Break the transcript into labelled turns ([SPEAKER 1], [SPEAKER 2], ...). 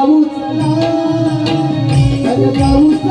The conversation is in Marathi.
[SPEAKER 1] पाऊस पाऊस